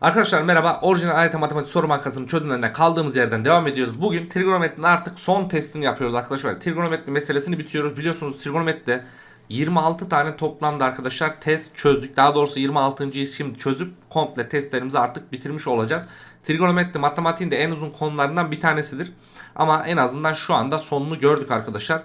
Arkadaşlar merhaba. Orijinal AYT matematik soru bankasının çözümlerine kaldığımız yerden devam ediyoruz. Bugün trigonometrinin artık son testini yapıyoruz arkadaşlar. Trigonometri meselesini bitiyoruz. Biliyorsunuz trigonometride 26 tane toplamda arkadaşlar test çözdük. Daha doğrusu 26.yı şimdi çözüp komple testlerimizi artık bitirmiş olacağız. Trigonometri matematiğin de en uzun konularından bir tanesidir. Ama en azından şu anda sonunu gördük arkadaşlar.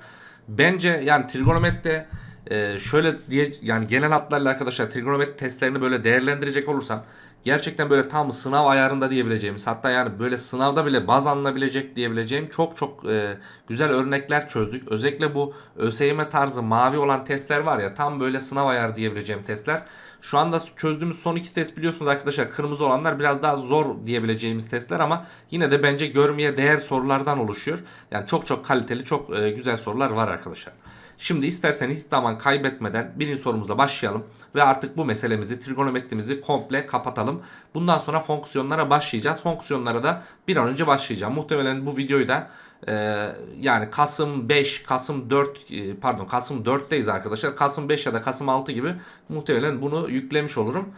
Bence yani trigonometride ee, şöyle diye yani genel hatlarıyla arkadaşlar trigonometri testlerini böyle değerlendirecek olursam gerçekten böyle tam sınav ayarında diyebileceğimiz hatta yani böyle sınavda bile baz alınabilecek diyebileceğim çok çok e, güzel örnekler çözdük. Özellikle bu ÖSYM tarzı mavi olan testler var ya tam böyle sınav ayarı diyebileceğim testler. Şu anda çözdüğümüz son iki test biliyorsunuz arkadaşlar kırmızı olanlar biraz daha zor diyebileceğimiz testler ama yine de bence görmeye değer sorulardan oluşuyor. Yani çok çok kaliteli çok e, güzel sorular var arkadaşlar. Şimdi isterseniz hiç zaman kaybetmeden birinci sorumuzla başlayalım ve artık bu meselemizi, trigonometrimizi komple kapatalım. Bundan sonra fonksiyonlara başlayacağız. Fonksiyonlara da bir an önce başlayacağım. Muhtemelen bu videoyu da e, yani Kasım 5, Kasım 4 e, pardon Kasım 4'teyiz arkadaşlar. Kasım 5 ya da Kasım 6 gibi muhtemelen bunu yüklemiş olurum.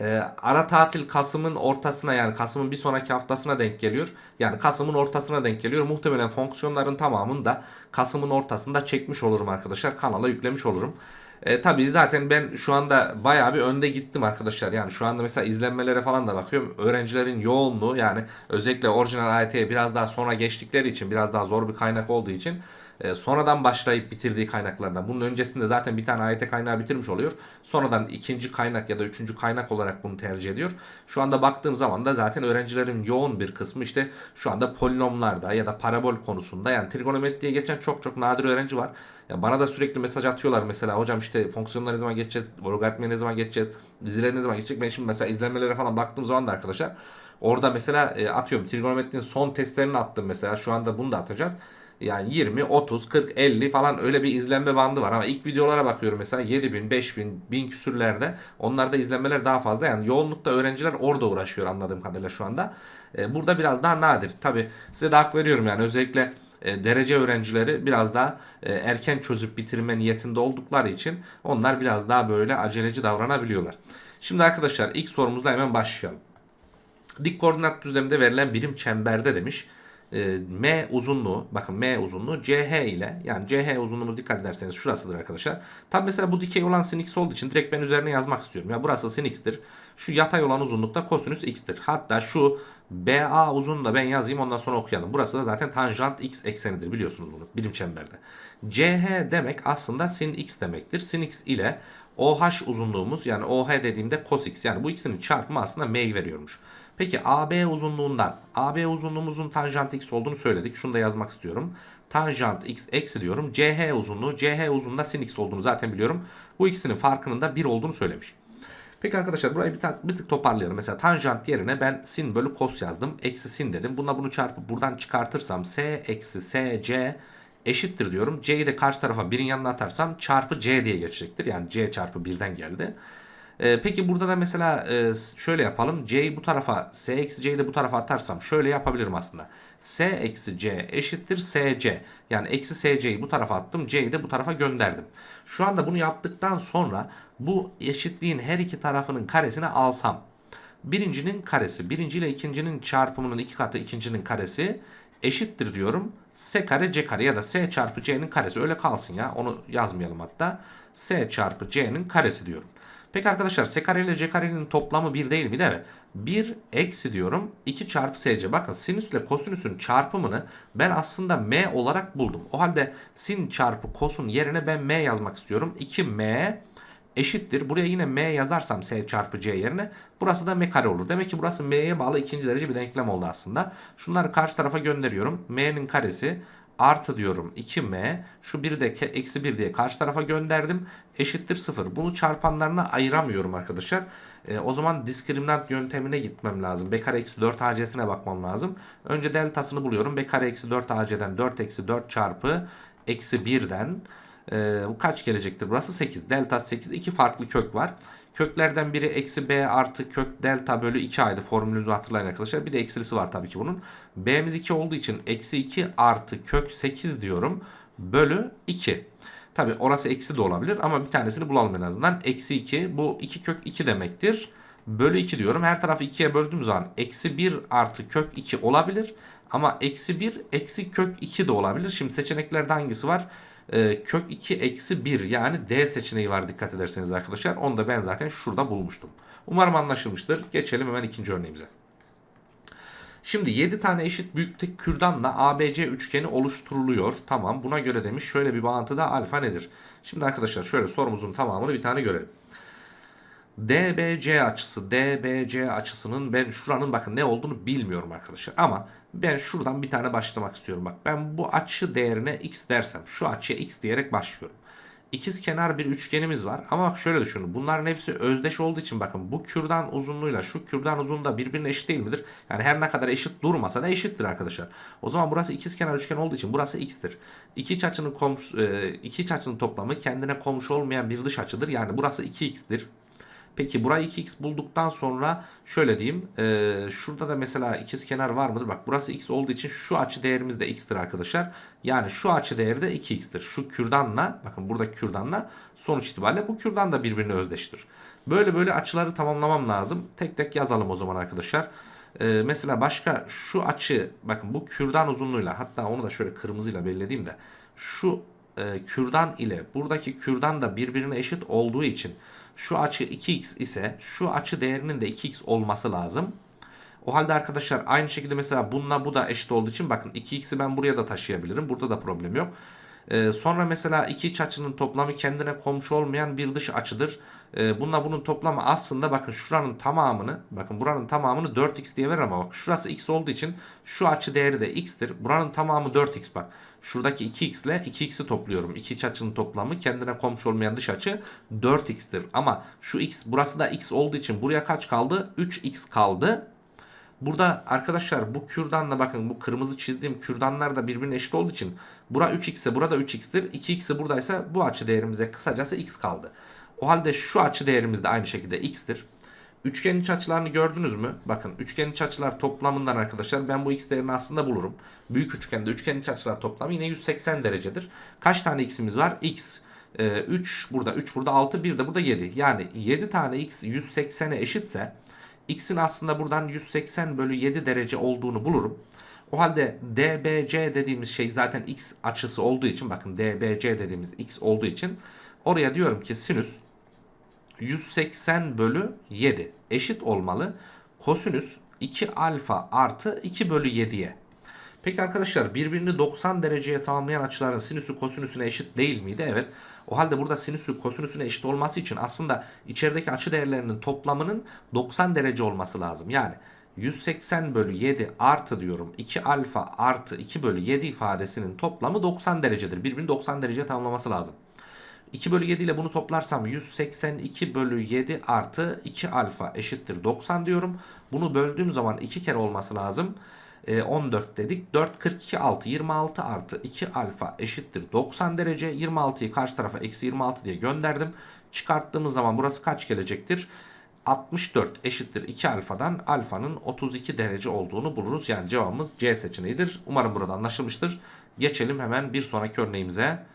Ee, ara tatil Kasım'ın ortasına yani Kasım'ın bir sonraki haftasına denk geliyor. Yani Kasım'ın ortasına denk geliyor. Muhtemelen fonksiyonların tamamını da Kasım'ın ortasında çekmiş olurum arkadaşlar. Kanala yüklemiş olurum. E, tabii zaten ben şu anda bayağı bir önde gittim arkadaşlar. Yani şu anda mesela izlenmelere falan da bakıyorum. Öğrencilerin yoğunluğu yani özellikle orijinal AYT'ye biraz daha sonra geçtikleri için biraz daha zor bir kaynak olduğu için e, sonradan başlayıp bitirdiği kaynaklardan. Bunun öncesinde zaten bir tane AYT kaynağı bitirmiş oluyor. Sonradan ikinci kaynak ya da üçüncü kaynak olarak bunu tercih ediyor. Şu anda baktığım zaman da zaten öğrencilerin yoğun bir kısmı işte şu anda polinomlarda ya da parabol konusunda yani trigonometriye geçen çok çok nadir öğrenci var. Ya bana da sürekli mesaj atıyorlar mesela hocam işte fonksiyonlara ne zaman geçeceğiz, logaritmaya ne zaman geçeceğiz, dizileri ne zaman geçecek. Ben şimdi mesela izlenmelere falan baktığım zaman da arkadaşlar orada mesela e, atıyorum trigonometrinin son testlerini attım mesela şu anda bunu da atacağız. Yani 20, 30, 40, 50 falan öyle bir izlenme bandı var ama ilk videolara bakıyorum mesela 7000, 5000, 1000 küsürlerde onlarda izlenmeler daha fazla. Yani yoğunlukta öğrenciler orada uğraşıyor anladığım kadarıyla şu anda. Ee, burada biraz daha nadir. Tabi size de hak veriyorum yani özellikle e, derece öğrencileri biraz daha e, erken çözüp bitirme niyetinde oldukları için onlar biraz daha böyle aceleci davranabiliyorlar. Şimdi arkadaşlar ilk sorumuzla hemen başlayalım. Dik koordinat düzleminde verilen birim çemberde demiş e, M uzunluğu bakın M uzunluğu CH ile yani CH uzunluğumuz dikkat ederseniz şurasıdır arkadaşlar. Tabi mesela bu dikey olan sin x olduğu için direkt ben üzerine yazmak istiyorum. Ya burası sin x'tir. Şu yatay olan uzunluk da kosinüs x'tir. Hatta şu BA uzunluğu da ben yazayım ondan sonra okuyalım. Burası da zaten tanjant x eksenidir biliyorsunuz bunu birim çemberde. CH demek aslında sin x demektir. Sin x ile OH uzunluğumuz yani OH dediğimde cos x yani bu ikisinin çarpımı aslında m'yi veriyormuş. Peki AB uzunluğundan AB uzunluğumuzun tanjant x olduğunu söyledik. Şunu da yazmak istiyorum. Tanjant x eksi diyorum. CH uzunluğu CH uzunluğunda sin x olduğunu zaten biliyorum. Bu ikisinin farkının da 1 olduğunu söylemiş. Peki arkadaşlar burayı bir, bir tık toparlayalım. Mesela tanjant yerine ben sin bölü kos yazdım. Eksi sin dedim. Bununla bunu çarpıp buradan çıkartırsam s eksi s c eşittir diyorum. C'yi de karşı tarafa 1'in yanına atarsam çarpı C diye geçecektir. Yani C çarpı 1'den geldi. Ee, peki burada da mesela e, şöyle yapalım. C'yi bu tarafa S eksi C'yi de bu tarafa atarsam şöyle yapabilirim aslında. S eksi C eşittir SC. Yani eksi SC'yi bu tarafa attım. C'yi de bu tarafa gönderdim. Şu anda bunu yaptıktan sonra bu eşitliğin her iki tarafının karesini alsam. Birincinin karesi. Birinci ile ikincinin çarpımının iki katı ikincinin karesi eşittir diyorum. S kare C kare ya da S çarpı C'nin karesi öyle kalsın ya. Onu yazmayalım hatta. S çarpı C'nin karesi diyorum. Peki arkadaşlar S ile C toplamı 1 değil mi? Evet. 1 eksi diyorum 2 çarpı SC. Bakın sinüs ile kosinüsün çarpımını ben aslında M olarak buldum. O halde sin çarpı kosun yerine ben M yazmak istiyorum. 2M eşittir. Buraya yine M yazarsam S çarpı C yerine burası da M kare olur. Demek ki burası M'ye bağlı ikinci derece bir denklem oldu aslında. Şunları karşı tarafa gönderiyorum. M'nin karesi artı diyorum 2m şu bir de eksi 1 diye karşı tarafa gönderdim eşittir 0. Bunu çarpanlarına ayıramıyorum arkadaşlar. E, o zaman diskriminant yöntemine gitmem lazım. B kare eksi 4 AC'sine bakmam lazım. Önce deltasını buluyorum. B kare eksi 4 AC'den 4 eksi 4 çarpı eksi 1'den e, bu kaç gelecektir? Burası 8. Delta 8. iki farklı kök var. Köklerden biri eksi b artı kök delta bölü 2 aydı. Formülünüzü hatırlayın arkadaşlar. Bir de eksilisi var tabii ki bunun. b'miz 2 olduğu için eksi 2 artı kök 8 diyorum. Bölü 2. Tabii orası eksi de olabilir ama bir tanesini bulalım en azından. Eksi 2 bu 2 kök 2 demektir. Bölü 2 diyorum. Her tarafı 2'ye böldüğüm zaman eksi 1 artı kök 2 olabilir. Ama eksi 1 eksi kök 2 de olabilir. Şimdi seçeneklerde hangisi var? Ee, kök 2 eksi 1 yani D seçeneği var dikkat ederseniz arkadaşlar. Onu da ben zaten şurada bulmuştum. Umarım anlaşılmıştır. Geçelim hemen ikinci örneğimize. Şimdi 7 tane eşit büyüklük kürdanla ABC üçgeni oluşturuluyor. Tamam buna göre demiş şöyle bir bağıntıda alfa nedir? Şimdi arkadaşlar şöyle sorumuzun tamamını bir tane görelim. DBC açısı, DBC açısının ben şuranın bakın ne olduğunu bilmiyorum arkadaşlar. Ama ben şuradan bir tane başlamak istiyorum. Bak ben bu açı değerine x dersem şu açıya x diyerek başlıyorum. İkiz kenar bir üçgenimiz var. Ama bak şöyle düşünün. Bunların hepsi özdeş olduğu için bakın bu kürdan uzunluğuyla şu kürdan uzunluğu da birbirine eşit değil midir? Yani her ne kadar eşit durmasa da eşittir arkadaşlar. O zaman burası ikiz kenar üçgen olduğu için burası x'tir. İki iç açının komşu, e, iki iç açının toplamı kendine komşu olmayan bir dış açıdır. Yani burası 2x'tir. Peki burayı 2x bulduktan sonra şöyle diyeyim. E, şurada da mesela ikiz kenar var mıdır? Bak burası x olduğu için şu açı değerimiz de x'tir arkadaşlar. Yani şu açı değeri de 2x'tir. Şu kürdanla bakın burada kürdanla sonuç itibariyle bu kürdan da birbirine özdeştir. Böyle böyle açıları tamamlamam lazım. Tek tek yazalım o zaman arkadaşlar. Ee, mesela başka şu açı bakın bu kürdan uzunluğuyla hatta onu da şöyle kırmızıyla belirlediğim de şu e, kürdan ile buradaki kürdan da birbirine eşit olduğu için şu açı 2x ise şu açı değerinin de 2x olması lazım. O halde arkadaşlar aynı şekilde mesela bununla bu da eşit olduğu için bakın 2x'i ben buraya da taşıyabilirim. Burada da problem yok. Ee, sonra mesela iki iç açının toplamı kendine komşu olmayan bir dış açıdır. Ee, bununla bunun toplamı aslında bakın şuranın tamamını bakın buranın tamamını 4x diye verir ama bak şurası x olduğu için şu açı değeri de x'tir. Buranın tamamı 4x bak. Şuradaki 2x ile 2x'i topluyorum. İki iç açının toplamı kendine komşu olmayan dış açı 4x'tir. Ama şu x burası da x olduğu için buraya kaç kaldı? 3x kaldı. Burada arkadaşlar bu kürdanla bakın bu kırmızı çizdiğim kürdanlar da birbirine eşit olduğu için bura 3x ise burada 3x'tir. 2x'i buradaysa bu açı değerimize kısacası x kaldı. O halde şu açı değerimiz de aynı şekilde x'tir. Üçgen iç açılarını gördünüz mü? Bakın üçgen iç açılar toplamından arkadaşlar ben bu x değerini aslında bulurum. Büyük üçgende üçgen iç açılar toplamı yine 180 derecedir. Kaç tane x'imiz var? x 3 burada 3 burada 6 bir de burada 7. Yani 7 tane x 180'e eşitse x'in aslında buradan 180 bölü 7 derece olduğunu bulurum. O halde DBC dediğimiz şey zaten x açısı olduğu için bakın DBC dediğimiz x olduğu için oraya diyorum ki sinüs 180 bölü 7 eşit olmalı. Kosinüs 2 alfa artı 2 bölü 7'ye. Peki arkadaşlar birbirini 90 dereceye tamamlayan açıların sinüsü kosinüsüne eşit değil miydi? Evet. O halde burada sinüsü kosinüsüne eşit olması için aslında içerideki açı değerlerinin toplamının 90 derece olması lazım. Yani 180 bölü 7 artı diyorum 2 alfa artı 2 bölü 7 ifadesinin toplamı 90 derecedir. Birbirini 90 dereceye tamamlaması lazım. 2 bölü 7 ile bunu toplarsam 182 bölü 7 artı 2 alfa eşittir 90 diyorum. Bunu böldüğüm zaman 2 kere olması lazım. 14 dedik. 4 42 6 26 artı 2 alfa eşittir 90 derece. 26'yı karşı tarafa eksi 26 diye gönderdim. Çıkarttığımız zaman burası kaç gelecektir? 64 eşittir 2 alfadan alfanın 32 derece olduğunu buluruz. Yani cevabımız C seçeneğidir. Umarım burada anlaşılmıştır. Geçelim hemen bir sonraki örneğimize.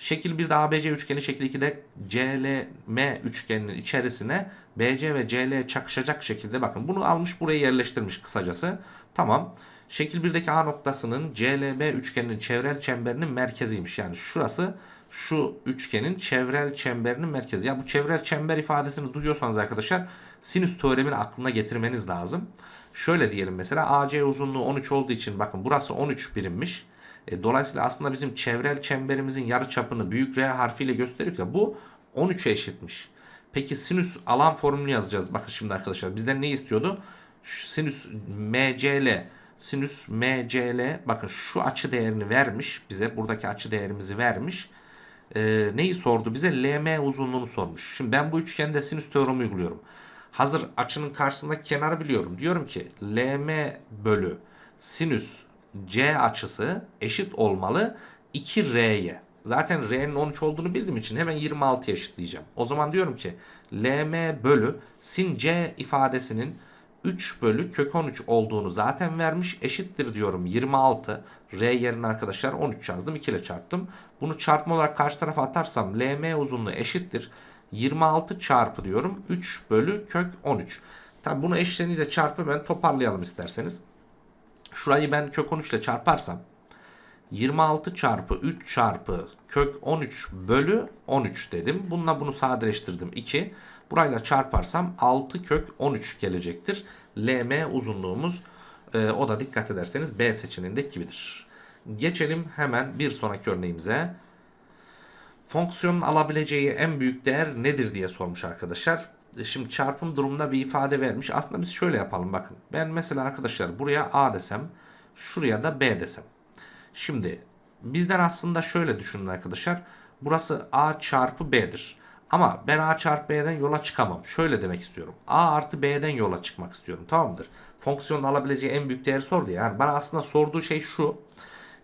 Şekil 1'de ABC üçgeni, şekil 2'de CLM üçgeninin içerisine BC ve CL çakışacak şekilde bakın bunu almış buraya yerleştirmiş kısacası. Tamam. Şekil 1'deki A noktasının CLB üçgeninin çevrel çemberinin merkeziymiş. Yani şurası şu üçgenin çevrel çemberinin merkezi. Ya bu çevrel çember ifadesini duyuyorsanız arkadaşlar sinüs teoremini aklına getirmeniz lazım. Şöyle diyelim mesela AC uzunluğu 13 olduğu için bakın burası 13 birimmiş. E, dolayısıyla aslında bizim çevrel çemberimizin yarı çapını büyük R harfiyle gösteriyorsa bu 13'e eşitmiş. Peki sinüs alan formülünü yazacağız. Bakın şimdi arkadaşlar bizden ne istiyordu? Şu sinüs MCL sinüs MCL bakın şu açı değerini vermiş bize. Buradaki açı değerimizi vermiş. E, neyi sordu bize? LM uzunluğunu sormuş. Şimdi ben bu üçgende sinüs teoremi uyguluyorum. Hazır açının karşısındaki kenarı biliyorum. Diyorum ki LM bölü sinüs C açısı eşit olmalı 2R'ye. Zaten R'nin 13 olduğunu bildiğim için hemen 26'ya eşitleyeceğim. O zaman diyorum ki LM bölü sin C ifadesinin 3 bölü kök 13 olduğunu zaten vermiş. Eşittir diyorum 26. R yerine arkadaşlar 13 yazdım. 2 ile çarptım. Bunu çarpma olarak karşı tarafa atarsam LM uzunluğu eşittir. 26 çarpı diyorum 3 bölü kök 13. Tabi bunu eşleniyle çarpı ben toparlayalım isterseniz. Şurayı ben kök 13 ile çarparsam 26 çarpı 3 çarpı kök 13 bölü 13 dedim. Bununla bunu sadeleştirdim 2. Burayla çarparsam 6 kök 13 gelecektir. LM uzunluğumuz e, o da dikkat ederseniz B seçeneğindeki gibidir. Geçelim hemen bir sonraki örneğimize. Fonksiyonun alabileceği en büyük değer nedir diye sormuş arkadaşlar. E, Şimdi çarpım durumunda bir ifade vermiş. Aslında biz şöyle yapalım bakın. Ben mesela arkadaşlar buraya A desem, şuraya da B desem. Şimdi bizden aslında şöyle düşünün arkadaşlar. Burası A çarpı B'dir. Ama ben A çarpı B'den yola çıkamam. Şöyle demek istiyorum. A artı B'den yola çıkmak istiyorum. Tamamdır. Fonksiyonun alabileceği en büyük değeri sordu ya. Yani bana aslında sorduğu şey şu.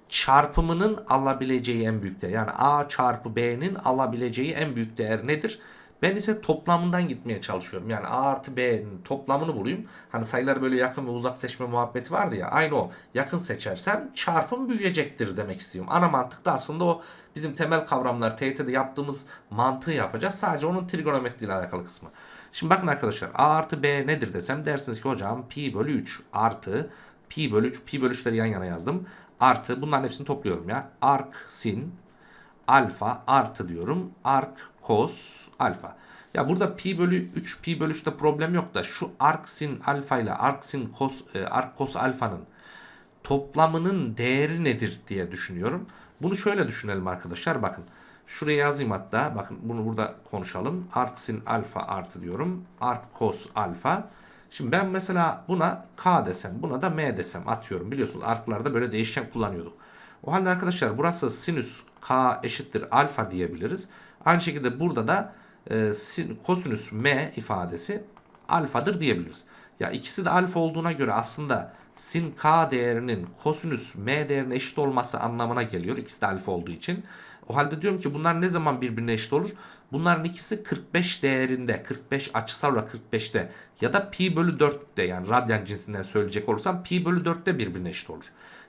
Çarpımının alabileceği en büyük değer. Yani A çarpı B'nin alabileceği en büyük değer nedir? Ben ise toplamından gitmeye çalışıyorum. Yani A artı B'nin toplamını bulayım. Hani sayıları böyle yakın ve uzak seçme muhabbeti vardı ya. Aynı o. Yakın seçersem çarpım büyüyecektir demek istiyorum. Ana mantık da aslında o bizim temel kavramlar TYT'de yaptığımız mantığı yapacağız. Sadece onun trigonometri ile alakalı kısmı. Şimdi bakın arkadaşlar A artı B nedir desem dersiniz ki hocam pi bölü 3 artı pi bölü 3 pi bölü 3'leri yan yana yazdım. Artı bunların hepsini topluyorum ya. Arc sin alfa artı diyorum. Arc cos alfa. Ya burada pi bölü 3 pi bölü 3'te problem yok da şu arc sin alfa ile arc sin cos e, arc cos alfanın toplamının değeri nedir diye düşünüyorum. Bunu şöyle düşünelim arkadaşlar. Bakın şuraya yazayım hatta. Bakın bunu burada konuşalım. Arc sin alfa artı diyorum. Arc cos alfa. Şimdi ben mesela buna k desem, buna da m desem atıyorum. Biliyorsunuz arklarda böyle değişken kullanıyorduk. O halde arkadaşlar burası sinüs k eşittir alfa diyebiliriz. Aynı şekilde burada da e, sin, kosinüs m ifadesi alfadır diyebiliriz. Ya ikisi de alfa olduğuna göre aslında sin k değerinin kosinüs m değerine eşit olması anlamına geliyor. İkisi de alfa olduğu için. O halde diyorum ki bunlar ne zaman birbirine eşit olur? Bunların ikisi 45 değerinde, 45 açısal olarak 45'te ya da pi bölü 4'te yani radyan cinsinden söyleyecek olursam pi bölü 4'te birbirine eşit olur.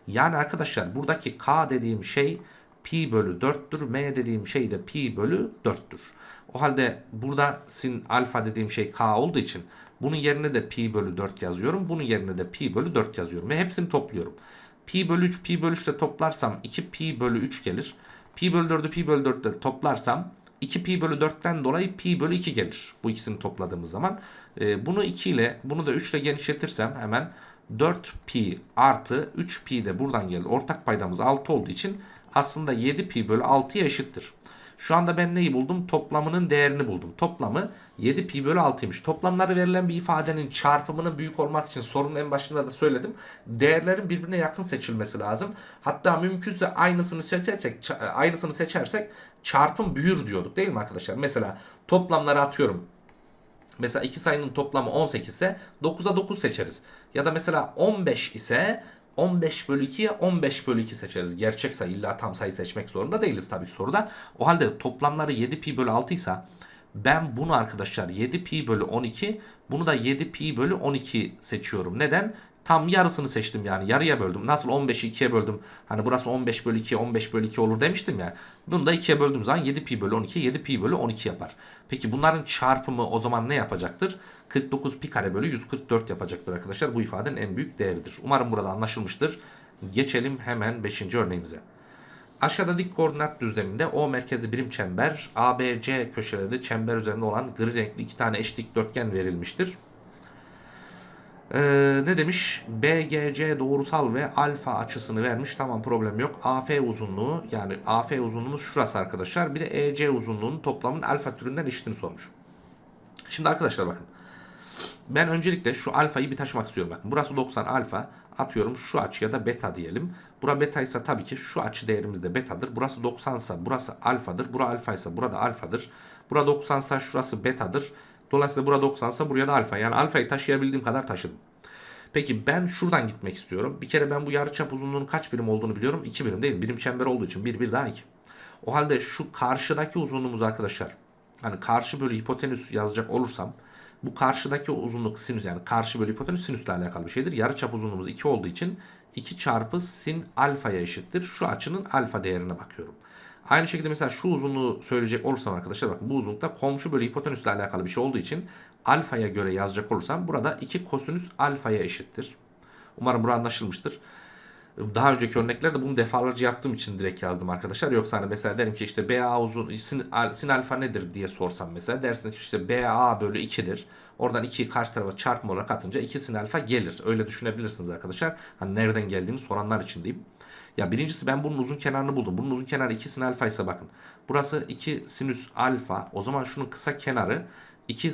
Yani arkadaşlar buradaki k dediğim şey pi bölü 4'tür. M dediğim şey de pi bölü 4'tür. O halde burada sin alfa dediğim şey k olduğu için bunun yerine de pi bölü 4 yazıyorum. Bunun yerine de pi bölü 4 yazıyorum. Ve hepsini topluyorum. Pi bölü 3 pi bölü 3 ile toplarsam 2 pi bölü 3 gelir. Pi bölü 4'ü pi bölü 4 ile toplarsam 2 pi bölü 4'ten dolayı pi bölü 2 gelir. Bu ikisini topladığımız zaman. Ee, bunu 2 ile bunu da 3 ile genişletirsem hemen 4 pi artı 3 pi de buradan gelir. Ortak paydamız 6 olduğu için aslında 7 pi bölü 6'ya eşittir. Şu anda ben neyi buldum? Toplamının değerini buldum. Toplamı 7 pi bölü 6'ymış. Toplamları verilen bir ifadenin çarpımının büyük olması için sorunun en başında da söyledim. Değerlerin birbirine yakın seçilmesi lazım. Hatta mümkünse aynısını seçersek, aynısını seçersek çarpım büyür diyorduk değil mi arkadaşlar? Mesela toplamları atıyorum. Mesela iki sayının toplamı 18 ise 9'a 9 seçeriz. Ya da mesela 15 ise 15 bölü 2'ye 15 bölü 2 seçeriz. Gerçek sayı illa tam sayı seçmek zorunda değiliz tabii ki soruda. O halde toplamları 7 pi bölü 6 ise ben bunu arkadaşlar 7 pi bölü 12 bunu da 7 pi bölü 12 seçiyorum. Neden? Tam yarısını seçtim yani yarıya böldüm. Nasıl 15'i 2'ye böldüm. Hani burası 15 bölü 2 15 bölü 2 olur demiştim ya. Bunu da 2'ye böldüğüm zaman 7 pi bölü 12 7 pi bölü 12 yapar. Peki bunların çarpımı o zaman ne yapacaktır? 49 pi kare bölü 144 yapacaktır arkadaşlar. Bu ifadenin en büyük değeridir. Umarım burada anlaşılmıştır. Geçelim hemen 5. örneğimize. Aşağıda dik koordinat düzleminde O merkezli birim çember, ABC köşeleri çember üzerinde olan gri renkli iki tane eş dikdörtgen verilmiştir. Ee, ne demiş? BGC doğrusal ve alfa açısını vermiş. Tamam problem yok. AF uzunluğu yani AF uzunluğumuz şurası arkadaşlar. Bir de EC uzunluğunun toplamının alfa türünden eşitini sormuş. Şimdi arkadaşlar bakın. Ben öncelikle şu alfayı bir taşımak istiyorum. Bakın burası 90 alfa. Atıyorum şu açıya da beta diyelim. Bura beta ise tabii ki şu açı değerimiz de betadır. Burası 90 ise burası alfadır. Bura alfa ise burada alfadır. Bura 90 ise şurası betadır. Dolayısıyla burada 90 ise buraya da alfa. Yani alfayı taşıyabildiğim kadar taşıdım. Peki ben şuradan gitmek istiyorum. Bir kere ben bu yarıçap uzunluğunun kaç birim olduğunu biliyorum. 2 birim değil mi? Birim çember olduğu için 1 1 daha 2. O halde şu karşıdaki uzunluğumuz arkadaşlar. Hani karşı bölü hipotenüs yazacak olursam bu karşıdaki uzunluk sinüs yani karşı bölü hipotenüs sinüsle alakalı bir şeydir. Yarıçap uzunluğumuz 2 olduğu için 2 çarpı sin alfaya eşittir. Şu açının alfa değerine bakıyorum. Aynı şekilde mesela şu uzunluğu söyleyecek olursam arkadaşlar bakın bu uzunlukta komşu bölü hipotenüsle alakalı bir şey olduğu için alfaya göre yazacak olursam burada 2 kosinüs alfaya eşittir. Umarım bu anlaşılmıştır. Daha önceki örneklerde bunu defalarca yaptığım için direkt yazdım arkadaşlar. Yoksa hani mesela derim ki işte BA uzun sin, sin alfa nedir diye sorsam mesela dersiniz ki işte BA bölü 2'dir. Oradan 2'yi karşı tarafa çarpma olarak atınca 2 sin alfa gelir. Öyle düşünebilirsiniz arkadaşlar. Hani nereden geldiğini soranlar için diyeyim. Ya birincisi ben bunun uzun kenarını buldum. Bunun uzun kenarı 2 sin alfa ise bakın. Burası 2 sinüs alfa. O zaman şunun kısa kenarı 2 e,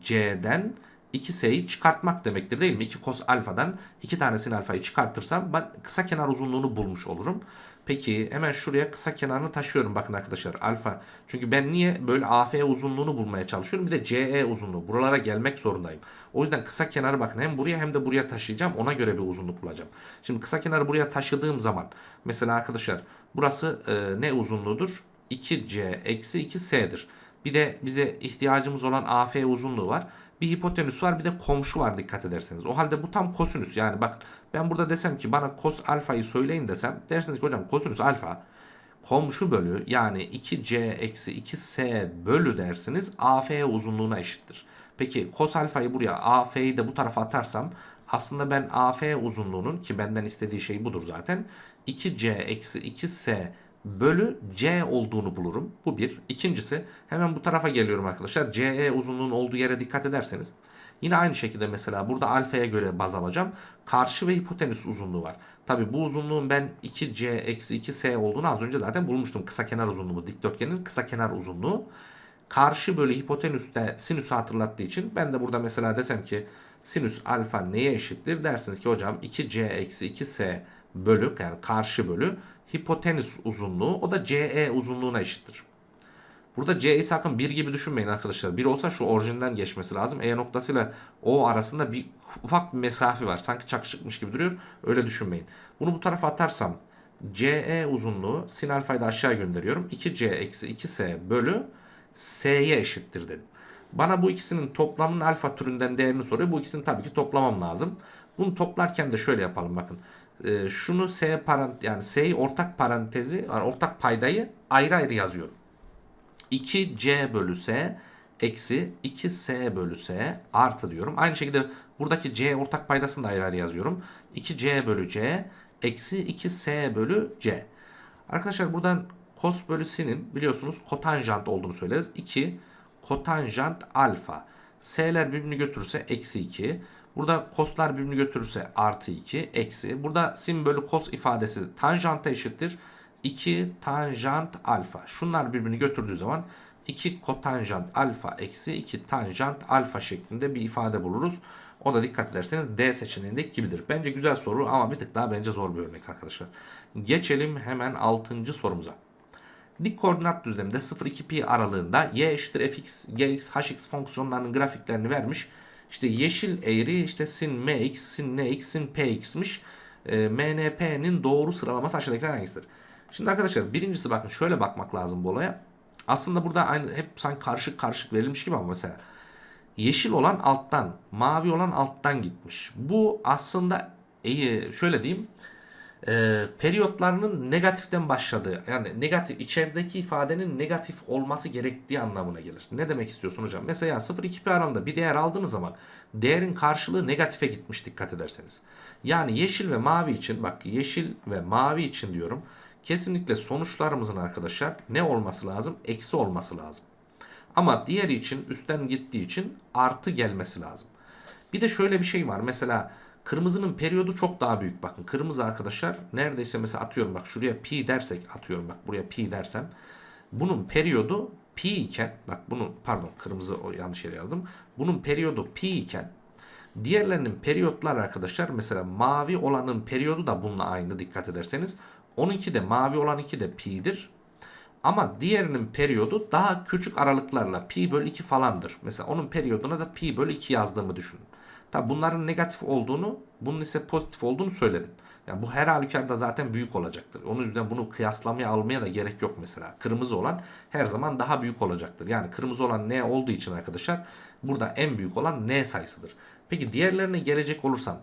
c'den 2s'yi çıkartmak demektir değil mi? 2 cos alfadan 2 tane sin alfayı çıkartırsam ben kısa kenar uzunluğunu bulmuş olurum. Peki hemen şuraya kısa kenarını taşıyorum bakın arkadaşlar alfa. Çünkü ben niye böyle AF uzunluğunu bulmaya çalışıyorum bir de CE uzunluğu. Buralara gelmek zorundayım. O yüzden kısa kenarı bakın hem buraya hem de buraya taşıyacağım. Ona göre bir uzunluk bulacağım. Şimdi kısa kenarı buraya taşıdığım zaman mesela arkadaşlar burası e, ne uzunluğudur? 2C eksi 2S'dir. Bir de bize ihtiyacımız olan AF uzunluğu var. Bir hipotenüs var bir de komşu var dikkat ederseniz. O halde bu tam kosinüs yani bak ben burada desem ki bana kos alfayı söyleyin desem dersiniz ki hocam kosinüs alfa komşu bölü yani 2c eksi 2s bölü dersiniz AF uzunluğuna eşittir. Peki kos alfayı buraya AF'yi de bu tarafa atarsam aslında ben AF uzunluğunun ki benden istediği şey budur zaten 2c eksi 2s bölü c olduğunu bulurum. Bu bir. İkincisi hemen bu tarafa geliyorum arkadaşlar. CE uzunluğun olduğu yere dikkat ederseniz Yine aynı şekilde mesela burada alfaya göre baz alacağım. Karşı ve hipotenüs uzunluğu var. Tabi bu uzunluğun ben 2c eksi 2s olduğunu az önce zaten bulmuştum. Kısa kenar uzunluğu dikdörtgenin kısa kenar uzunluğu. Karşı bölü hipotenüste sinüsü hatırlattığı için ben de burada mesela desem ki sinüs alfa neye eşittir? Dersiniz ki hocam 2c eksi 2s bölü yani karşı bölü hipotenüs uzunluğu o da ce uzunluğuna eşittir. Burada C'yi sakın 1 gibi düşünmeyin arkadaşlar. 1 olsa şu orijinden geçmesi lazım. E noktasıyla O arasında bir ufak bir mesafe var. Sanki çakışıkmış gibi duruyor. Öyle düşünmeyin. Bunu bu tarafa atarsam CE uzunluğu sin alfayı da aşağı gönderiyorum. 2C eksi 2S bölü S'ye eşittir dedim. Bana bu ikisinin toplamının alfa türünden değerini soruyor. Bu ikisini tabii ki toplamam lazım. Bunu toplarken de şöyle yapalım bakın. Ee, şunu S parant yani S'yi ortak parantezi yani ortak paydayı ayrı ayrı yazıyorum. 2c bölü s eksi 2s bölü s artı diyorum. Aynı şekilde buradaki c ortak paydasını da ayrı ayrı yazıyorum. 2c bölü c eksi 2s bölü c. Arkadaşlar buradan cos bölü sin'in biliyorsunuz kotanjant olduğunu söyleriz. 2 kotanjant alfa. S'ler birbirini götürürse eksi 2. Burada cos'lar birbirini götürürse artı 2 eksi. Burada sin bölü cos ifadesi tanjanta eşittir. 2 tanjant alfa. Şunlar birbirini götürdüğü zaman 2 kotanjant alfa eksi 2 tanjant alfa şeklinde bir ifade buluruz. O da dikkat ederseniz D seçeneğindeki gibidir. Bence güzel soru ama bir tık daha bence zor bir örnek arkadaşlar. Geçelim hemen 6. sorumuza. Dik koordinat düzleminde 0-2 pi aralığında y eşittir fx, gx, hx fonksiyonlarının grafiklerini vermiş. İşte yeşil eğri işte sin mx, sin nx, sin px'miş. E, MNP'nin doğru sıralaması aşağıdakiler hangisidir? Şimdi arkadaşlar birincisi bakın şöyle bakmak lazım bu olaya. Aslında burada aynı hep sanki karışık karışık verilmiş gibi ama mesela yeşil olan alttan, mavi olan alttan gitmiş. Bu aslında şöyle diyeyim e, periyotlarının negatiften başladığı yani negatif içerideki ifadenin negatif olması gerektiği anlamına gelir. Ne demek istiyorsun hocam? Mesela 0-2 pi aralığında bir değer aldığınız zaman değerin karşılığı negatife gitmiş dikkat ederseniz. Yani yeşil ve mavi için bak yeşil ve mavi için diyorum kesinlikle sonuçlarımızın arkadaşlar ne olması lazım? Eksi olması lazım. Ama diğeri için üstten gittiği için artı gelmesi lazım. Bir de şöyle bir şey var. Mesela kırmızının periyodu çok daha büyük. Bakın kırmızı arkadaşlar neredeyse mesela atıyorum bak şuraya pi dersek atıyorum bak buraya pi dersem. Bunun periyodu pi iken bak bunu pardon kırmızı yanlış yere yazdım. Bunun periyodu pi iken diğerlerinin periyotlar arkadaşlar mesela mavi olanın periyodu da bununla aynı dikkat ederseniz. Onunki de mavi olan 2 de pi'dir. Ama diğerinin periyodu daha küçük aralıklarla pi bölü 2 falandır. Mesela onun periyoduna da pi bölü 2 yazdığımı düşünün. Tabi bunların negatif olduğunu, bunun ise pozitif olduğunu söyledim. Yani bu her halükarda zaten büyük olacaktır. Onun yüzden bunu kıyaslamaya almaya da gerek yok mesela. Kırmızı olan her zaman daha büyük olacaktır. Yani kırmızı olan n olduğu için arkadaşlar burada en büyük olan n sayısıdır. Peki diğerlerine gelecek olursam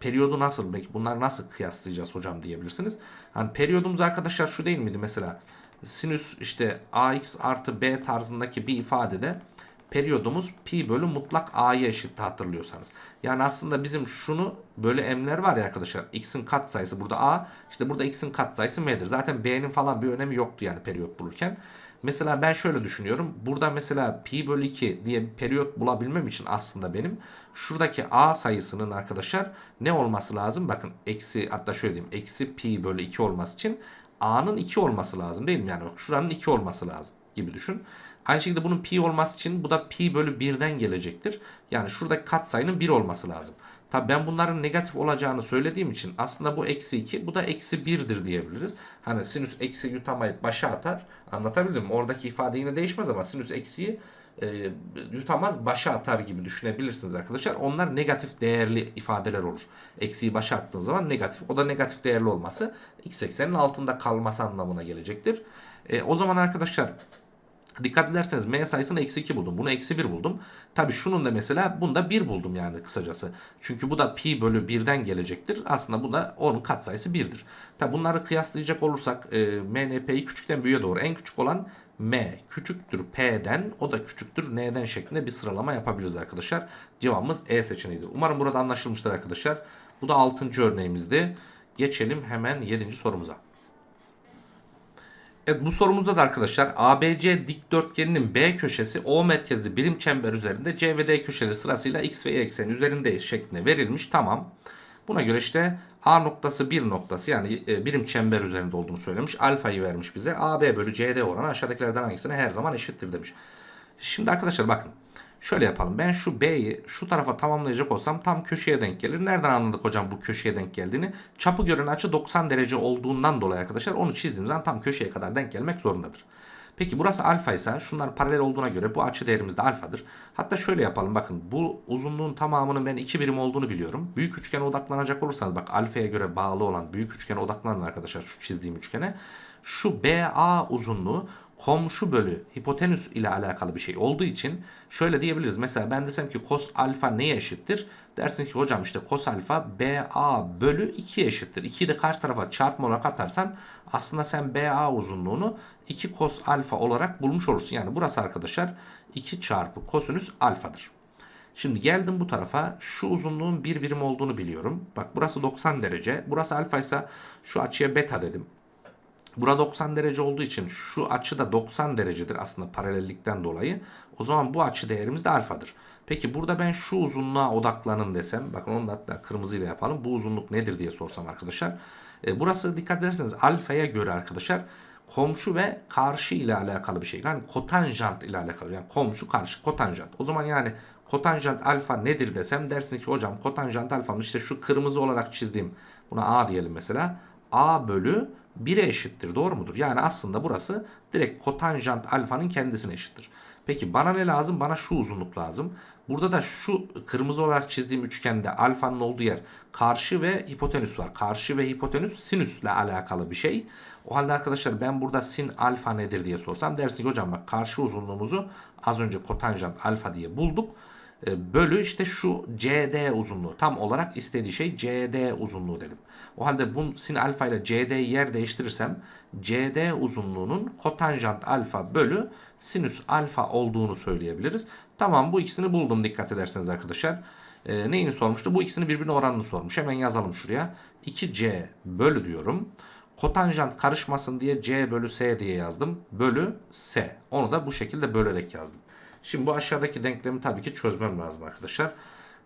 periyodu nasıl? Belki bunlar nasıl kıyaslayacağız hocam diyebilirsiniz. Hani periyodumuz arkadaşlar şu değil miydi mesela? sinüs işte ax artı b tarzındaki bir ifadede periyodumuz pi bölü mutlak a'ya eşitti hatırlıyorsanız. Yani aslında bizim şunu böyle m'ler var ya arkadaşlar. x'in katsayısı burada a işte burada x'in katsayısı m'dir. Zaten b'nin falan bir önemi yoktu yani periyot bulurken. Mesela ben şöyle düşünüyorum. Burada mesela pi bölü 2 diye bir periyot bulabilmem için aslında benim şuradaki a sayısının arkadaşlar ne olması lazım? Bakın eksi hatta şöyle diyeyim. Eksi pi bölü 2 olması için a'nın 2 olması lazım değil mi? Yani şuranın 2 olması lazım gibi düşün. Aynı şekilde bunun pi olması için bu da pi bölü 1'den gelecektir. Yani şuradaki katsayının 1 olması lazım. Tabi ben bunların negatif olacağını söylediğim için aslında bu eksi 2 bu da eksi 1'dir diyebiliriz. Hani sinüs eksi yutamayıp başa atar anlatabildim mi? Oradaki ifade yine değişmez ama sinüs eksiyi e, yutamaz başa atar gibi düşünebilirsiniz arkadaşlar. Onlar negatif değerli ifadeler olur. Eksiyi başa attığın zaman negatif. O da negatif değerli olması x eksenin altında kalması anlamına gelecektir. E, o zaman arkadaşlar Dikkat ederseniz m sayısını eksi 2 buldum. Bunu eksi 1 buldum. Tabi şunun da mesela bunda 1 buldum yani kısacası. Çünkü bu da pi bölü 1'den gelecektir. Aslında bu da onun katsayısı 1'dir. Tabi bunları kıyaslayacak olursak e, MNP'yi küçükten büyüğe doğru en küçük olan M küçüktür P'den o da küçüktür N'den şeklinde bir sıralama yapabiliriz arkadaşlar. Cevabımız E seçeneğidir. Umarım burada anlaşılmıştır arkadaşlar. Bu da 6. örneğimizdi. Geçelim hemen 7. sorumuza. Evet bu sorumuzda da arkadaşlar ABC dikdörtgeninin B köşesi O merkezli birim çember üzerinde C ve D köşeleri sırasıyla X ve Y ekseni üzerinde şeklinde verilmiş. Tamam. Buna göre işte A noktası 1 noktası yani e, birim çember üzerinde olduğunu söylemiş. Alfayı vermiş bize. AB bölü CD oranı aşağıdakilerden hangisine her zaman eşittir demiş. Şimdi arkadaşlar bakın. Şöyle yapalım. Ben şu B'yi şu tarafa tamamlayacak olsam tam köşeye denk gelir. Nereden anladık hocam bu köşeye denk geldiğini? Çapı gören açı 90 derece olduğundan dolayı arkadaşlar onu çizdiğim zaman tam köşeye kadar denk gelmek zorundadır. Peki burası alfa ise şunlar paralel olduğuna göre bu açı değerimiz de alfadır. Hatta şöyle yapalım bakın bu uzunluğun tamamının ben 2 birim olduğunu biliyorum. Büyük üçgene odaklanacak olursanız bak alfaya göre bağlı olan büyük üçgene odaklanın arkadaşlar şu çizdiğim üçgene. Şu BA uzunluğu komşu bölü hipotenüs ile alakalı bir şey olduğu için şöyle diyebiliriz. Mesela ben desem ki cos alfa neye eşittir? Dersin ki hocam işte cos alfa BA bölü 2'ye eşittir. 2'yi de karşı tarafa çarpma olarak atarsan aslında sen BA uzunluğunu 2 cos alfa olarak bulmuş olursun. Yani burası arkadaşlar 2 çarpı kosinüs alfadır. Şimdi geldim bu tarafa. Şu uzunluğun bir birim olduğunu biliyorum. Bak burası 90 derece. Burası alfa ise şu açıya beta dedim. Bura 90 derece olduğu için şu açı da 90 derecedir aslında paralellikten dolayı. O zaman bu açı değerimiz de alfadır. Peki burada ben şu uzunluğa odaklanın desem. Bakın onu da hatta kırmızıyla yapalım. Bu uzunluk nedir diye sorsam arkadaşlar. E, burası dikkat ederseniz alfaya göre arkadaşlar komşu ve karşı ile alakalı bir şey. Yani kotanjant ile alakalı. Yani komşu karşı kotanjant. O zaman yani kotanjant alfa nedir desem dersin ki hocam kotanjant alfamız işte şu kırmızı olarak çizdiğim buna A diyelim mesela. A bölü 1'e eşittir. Doğru mudur? Yani aslında burası direkt kotanjant alfanın kendisine eşittir. Peki bana ne lazım? Bana şu uzunluk lazım. Burada da şu kırmızı olarak çizdiğim üçgende alfanın olduğu yer karşı ve hipotenüs var. Karşı ve hipotenüs sinüsle alakalı bir şey. O halde arkadaşlar ben burada sin alfa nedir diye sorsam dersin ki hocam bak karşı uzunluğumuzu az önce kotanjant alfa diye bulduk. E, bölü işte şu CD uzunluğu. Tam olarak istediği şey CD uzunluğu dedim. O halde bu sin alfa ile CD'yi yer değiştirirsem CD uzunluğunun kotanjant alfa bölü sinüs alfa olduğunu söyleyebiliriz. Tamam bu ikisini buldum dikkat ederseniz arkadaşlar. E, neyini sormuştu? Bu ikisini birbirine oranını sormuş. Hemen yazalım şuraya. 2C bölü diyorum. Kotanjant karışmasın diye C bölü S diye yazdım. Bölü S. Onu da bu şekilde bölerek yazdım. Şimdi bu aşağıdaki denklemi tabii ki çözmem lazım arkadaşlar.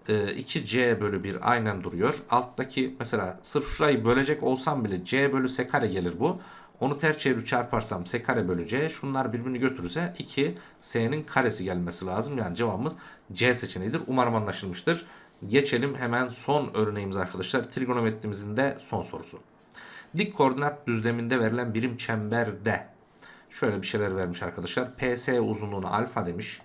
Ee, 2c bölü 1 aynen duruyor. Alttaki mesela sırf şurayı bölecek olsam bile c bölü s kare gelir bu. Onu ters çevirip çarparsam s kare bölü c. Şunlar birbirini götürürse 2 s'nin karesi gelmesi lazım. Yani cevabımız c seçeneğidir. Umarım anlaşılmıştır. Geçelim hemen son örneğimiz arkadaşlar. Trigonometrimizin de son sorusu. Dik koordinat düzleminde verilen birim çemberde şöyle bir şeyler vermiş arkadaşlar. PS uzunluğuna alfa demiş.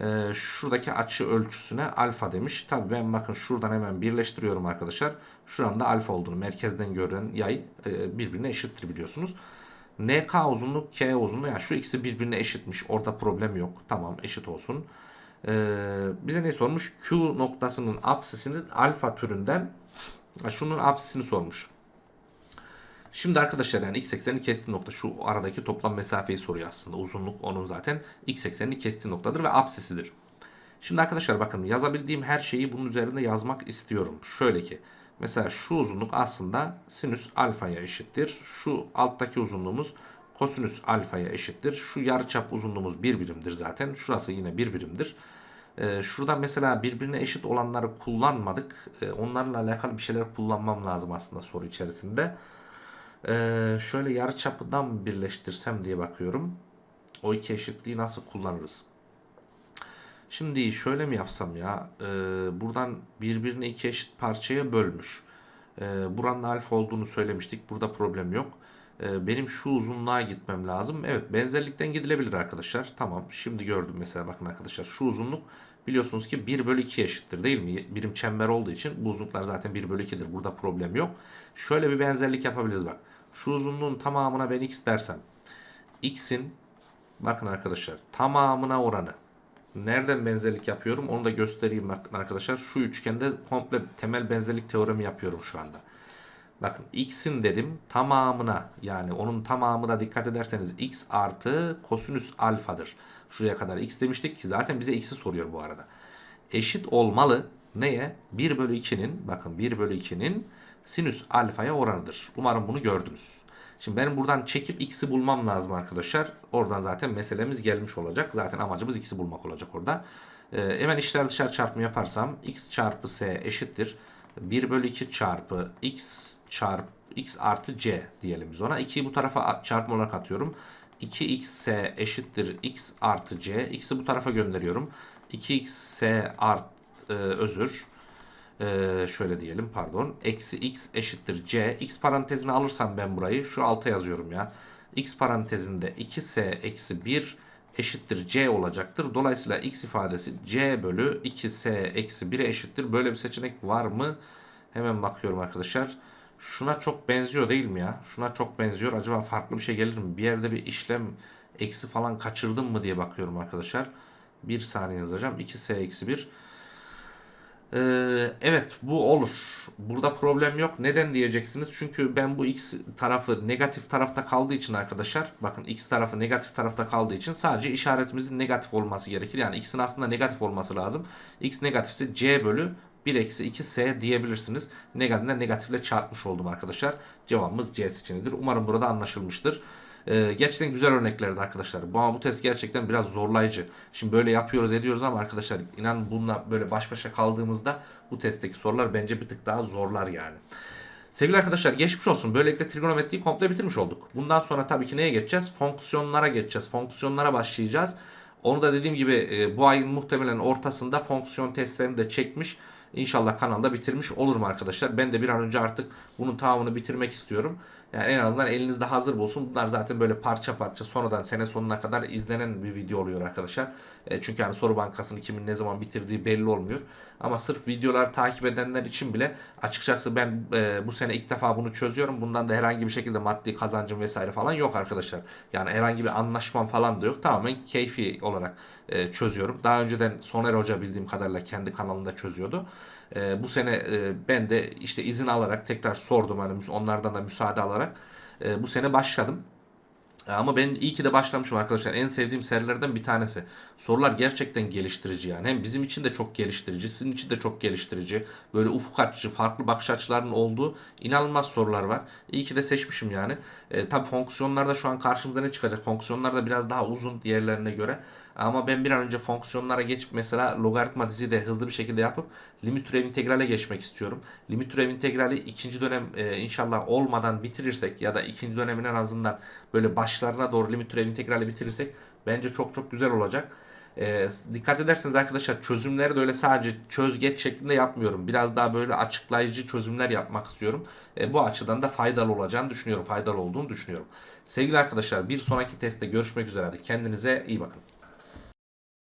Ee, şuradaki açı ölçüsüne alfa demiş. Tabii ben bakın şuradan hemen birleştiriyorum arkadaşlar. Şuran da alfa olduğunu merkezden gören yay e, birbirine eşittir biliyorsunuz. NK uzunluk K uzunluğu yani şu ikisi birbirine eşitmiş. Orada problem yok. Tamam eşit olsun. Ee, bize ne sormuş? Q noktasının apsisinin alfa türünden şunun apsisini sormuş. Şimdi arkadaşlar yani x eksenini kestiği nokta şu aradaki toplam mesafeyi soruyor aslında. Uzunluk onun zaten x eksenini kestiği noktadır ve apsisidir. Şimdi arkadaşlar bakın yazabildiğim her şeyi bunun üzerinde yazmak istiyorum. Şöyle ki mesela şu uzunluk aslında sinüs alfaya eşittir. Şu alttaki uzunluğumuz kosinüs alfaya eşittir. Şu yarıçap uzunluğumuz bir birimdir zaten. Şurası yine bir birimdir. Ee, şurada mesela birbirine eşit olanları kullanmadık. Ee, onlarla alakalı bir şeyler kullanmam lazım aslında soru içerisinde. Ee, şöyle yarıçapından mı birleştirsem diye bakıyorum. O iki eşitliği nasıl kullanırız? Şimdi şöyle mi yapsam ya? Ee, buradan birbirine iki eşit parçaya bölmüş. Ee, buranın alfa olduğunu söylemiştik. Burada problem yok. Ee, benim şu uzunluğa gitmem lazım. Evet benzerlikten gidilebilir arkadaşlar. Tamam şimdi gördüm mesela bakın arkadaşlar. Şu uzunluk biliyorsunuz ki 1 bölü 2 eşittir değil mi? Birim çember olduğu için bu uzunluklar zaten 1 bölü 2'dir. Burada problem yok. Şöyle bir benzerlik yapabiliriz bak. Şu uzunluğun tamamına ben x dersem. x'in bakın arkadaşlar tamamına oranı. Nereden benzerlik yapıyorum onu da göstereyim bakın arkadaşlar. Şu üçgende komple temel benzerlik teoremi yapıyorum şu anda. Bakın x'in dedim tamamına yani onun tamamına dikkat ederseniz x artı kosinüs alfadır. Şuraya kadar x demiştik ki zaten bize x'i soruyor bu arada. Eşit olmalı neye? 1 bölü 2'nin bakın 1 bölü 2'nin sinüs alfaya oranıdır. Umarım bunu gördünüz. Şimdi benim buradan çekip x'i bulmam lazım arkadaşlar. Oradan zaten meselemiz gelmiş olacak. Zaten amacımız x'i bulmak olacak orada. Ee, hemen içler dışarı çarpımı yaparsam x çarpı s eşittir. 1 bölü 2 çarpı x çarpı x artı c diyelim biz ona. 2'yi bu tarafa çarpma olarak atıyorum. 2x eşittir x artı c. X'i bu tarafa gönderiyorum. 2x art e, özür. E, şöyle diyelim pardon. Eksi x eşittir c. x parantezini alırsam ben burayı şu alta yazıyorum ya. x parantezinde 2s eksi 1 eşittir c olacaktır. Dolayısıyla x ifadesi c bölü 2s eksi 1'e eşittir. Böyle bir seçenek var mı? Hemen bakıyorum arkadaşlar. Şuna çok benziyor değil mi ya? Şuna çok benziyor. Acaba farklı bir şey gelir mi? Bir yerde bir işlem eksi falan kaçırdım mı diye bakıyorum arkadaşlar. Bir saniye yazacağım. 2s eksi 1. Ee, evet bu olur. Burada problem yok. Neden diyeceksiniz? Çünkü ben bu x tarafı negatif tarafta kaldığı için arkadaşlar bakın x tarafı negatif tarafta kaldığı için sadece işaretimizin negatif olması gerekir. Yani x'in aslında negatif olması lazım. x negatifse c bölü 1 eksi 2s diyebilirsiniz. Negatifle negatifle çarpmış oldum arkadaşlar. Cevabımız C seçeneğidir. Umarım burada anlaşılmıştır. Ee, gerçekten güzel örneklerdi arkadaşlar. Bu, ama bu test gerçekten biraz zorlayıcı. Şimdi böyle yapıyoruz ediyoruz ama arkadaşlar inan bununla böyle baş başa kaldığımızda bu testteki sorular bence bir tık daha zorlar yani. Sevgili arkadaşlar geçmiş olsun. Böylelikle trigonometriyi komple bitirmiş olduk. Bundan sonra tabii ki neye geçeceğiz? Fonksiyonlara geçeceğiz. Fonksiyonlara başlayacağız. Onu da dediğim gibi e, bu ayın muhtemelen ortasında fonksiyon testlerini de çekmiş. İnşallah kanalda bitirmiş olurum arkadaşlar. Ben de bir an önce artık bunun tamamını bitirmek istiyorum. Yani en azından elinizde hazır bulsun. Bunlar zaten böyle parça parça sonradan sene sonuna kadar izlenen bir video oluyor arkadaşlar. E, çünkü yani soru bankasını kimin ne zaman bitirdiği belli olmuyor. Ama sırf videoları takip edenler için bile açıkçası ben e, bu sene ilk defa bunu çözüyorum. Bundan da herhangi bir şekilde maddi kazancım vesaire falan yok arkadaşlar. Yani herhangi bir anlaşmam falan da yok. Tamamen keyfi olarak e, çözüyorum. Daha önceden Soner Hoca bildiğim kadarıyla kendi kanalında çözüyordu. E, bu sene e, ben de işte izin alarak tekrar sordum hani onlardan da müsaade alarak e, bu sene başladım. Ama ben iyi ki de başlamışım arkadaşlar. En sevdiğim serilerden bir tanesi. Sorular gerçekten geliştirici yani. Hem bizim için de çok geliştirici, sizin için de çok geliştirici. Böyle ufuk açıcı, farklı bakış açılarının olduğu inanılmaz sorular var. İyi ki de seçmişim yani. E, tabii fonksiyonlarda şu an karşımıza ne çıkacak? Fonksiyonlar da biraz daha uzun diğerlerine göre. Ama ben bir an önce fonksiyonlara geçip mesela logaritma dizi de hızlı bir şekilde yapıp limit türev integrale geçmek istiyorum. Limit türev integrali ikinci dönem e, inşallah olmadan bitirirsek ya da ikinci dönemin en azından böyle başlarına doğru limit türev integrali bitirirsek bence çok çok güzel olacak. E, dikkat ederseniz arkadaşlar çözümleri de öyle sadece çöz geç şeklinde yapmıyorum. Biraz daha böyle açıklayıcı çözümler yapmak istiyorum. E, bu açıdan da faydalı olacağını düşünüyorum. Faydalı olduğunu düşünüyorum. Sevgili arkadaşlar bir sonraki testte görüşmek üzere. Kendinize iyi bakın.